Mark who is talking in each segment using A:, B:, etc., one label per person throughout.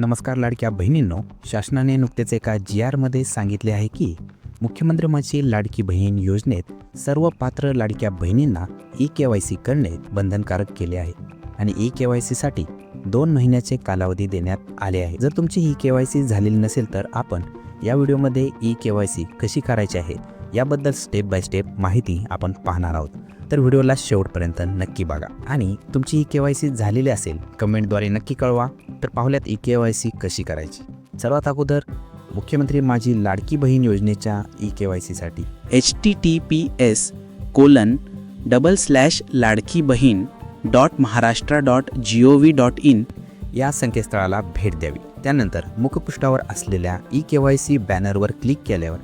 A: नमस्कार लाडक्या बहिणींनो शासनाने नुकतेच एका जी आरमध्ये सांगितले आहे की मुख्यमंत्री माझी लाडकी बहीण योजनेत सर्व पात्र लाडक्या बहिणींना ई के वाय सी करणे बंधनकारक केले आहे आणि ई के वाय सीसाठी दोन महिन्याचे कालावधी देण्यात आले आहे. जर तुमची ई के वाय सी झालेली नसेल तर आपण या व्हिडिओमध्ये ई के वाय सी कशी करायची आहे याबद्दल स्टेप बाय स्टेप माहिती आपण पाहणार आहोत. तर व्हिडिओला शेवटपर्यंत नक्की बघा. आणि तुमची ई के वाय सी झालेली असेल कमेंटद्वारे नक्की कळवा. तर पाहुल्यात ई के वाय सी कशी करायची. सर्वात अगोदर मुख्यमंत्री माझी लाडकी बहीण योजनेच्या ई के वाय सीसाठी
B: H T T P S colon double slash ladki bahin dot Maharashtra dot G O V dot in
A: या संकेतस्थळाला भेट द्यावी. त्यानंतर मुखपृष्ठावर असलेल्या ई के वाय सी बॅनरवर क्लिक केल्यावर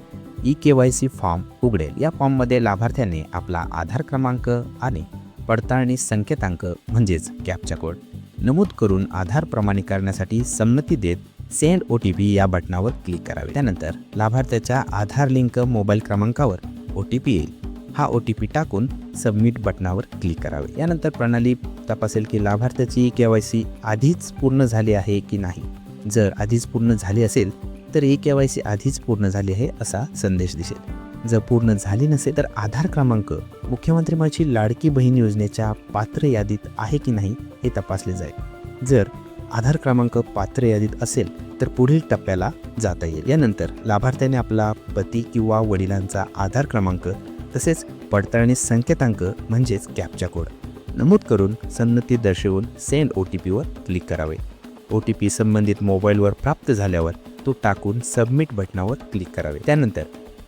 A: E K Y C form उघडेल. या फॉर्ममध्ये लाभार्थ्याने आपला आधार क्रमांक आणि पडताळणी संकेतांक म्हणजेच कॅपचा कोड नमूद करून आधार प्रमाणीकरणासाठी संमती देत सेंड ओ टी पी या बटनावर क्लिक करावे. त्यानंतर लाभार्थ्याच्या आधार लिंक मोबाईल क्रमांकावर ओ टी पी येईल. हा ओ टी पी टाकून सबमिट बटनावर क्लिक करावे. यानंतर प्रणाली तपासेल की लाभार्थ्याची के वाय सी आधीच पूर्ण झाली आहे की नाही. जर आधीच पूर्ण झाली असेल तर ई के वाय सी आधीच पूर्ण झाली आहे असा संदेश दिसेल. जर पूर्ण झाली नसेल तर आधार क्रमांक मुख्यमंत्री माझी लाडकी बहीण योजनेच्या पात्र यादीत आहे की नाही हे तपासले जाईल. जर आधार क्रमांक पात्र यादीत असेल तर पुढील टप्प्याला जाता येईल. यानंतर लाभार्थ्याने आपला पती किंवा वडिलांचा आधार क्रमांक तसेच पडताळणी संकेतांक म्हणजेच कॅपचा कोड नमूद करून संमती दर्शवून सेंड ओ टी पीवर क्लिक करावे. ओ टी पी संबंधित मोबाईलवर प्राप्त झाल्यावर तो टाकून सबमिट बटनावर क्लिक करावे. त्यानंतर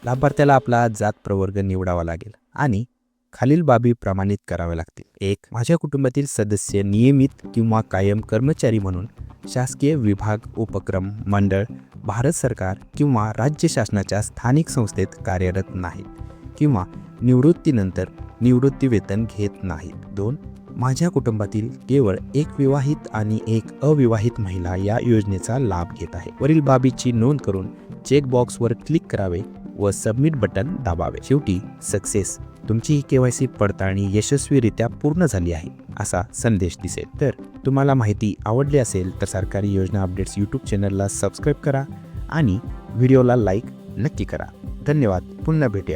A: लाभार्थ्याला आपला जात प्रवर्ग निवडावा लागेल आणि खालील बाबी प्रमाणित कराव्या लागतील. एक माझ्या कुटुंबातील सदस्य नियमित किंवा कायम कर्मचारी म्हणून शासकीय विभाग उपक्रम मंडळ भारत सरकार किंवा राज्य शासनाच्या स्थानिक संस्थेत कार्यरत नाहीत किंवा निवृत्तीनंतर निवृत्ती वेतन घेत नाहीत दोन माझ्या कुटुंबातील केवळ एक विवाहित आणि एक अविवाहित महिला या योजनेचा लाभ घेत आहे. वरील बाबीची नोंद करून चेकबॉक्सवर क्लिक करावे व सबमिट बटन दाबावे. शेवटी सक्सेस. तुमची ही के वाय सी पडताळणी यशस्वीरित्या पूर्ण झाली आहे असा संदेश दिसेल. तर तुम्हाला माहिती आवडली असेल तर सरकारी योजना अपडेट्स यूट्यूब चॅनलला सबस्क्राईब करा आणि व्हिडिओला लाईक नक्की करा. धन्यवाद. पुन्हा भेटूया.